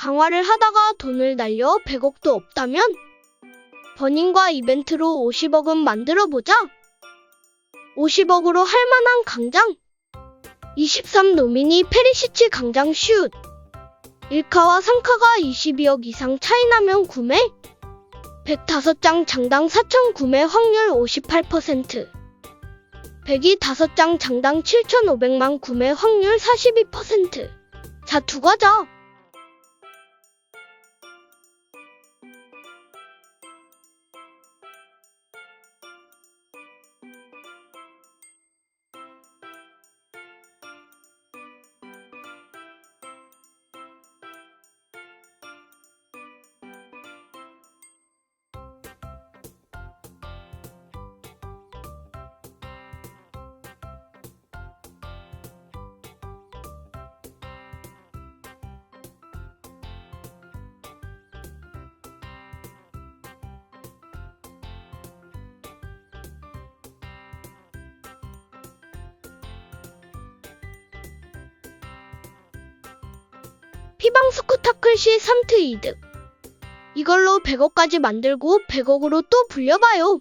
강화를 하다가 돈을 날려 100억도 없다면 버닝과 이벤트로 50억은 만들어 보자. 50억으로 할 만한 강장. 23 노미니 페리시치 강장 슛. 1카와 3카가 22억 이상 차이 나면 구매. 105장 장당 4천 구매 확률 58%. 102장 장당 7,500만 구매 확률 42%. 자, 두 과자. 피방 스쿠타클 시 3트 이득. 이걸로 100억까지 만들고 100억으로 또 불려봐요.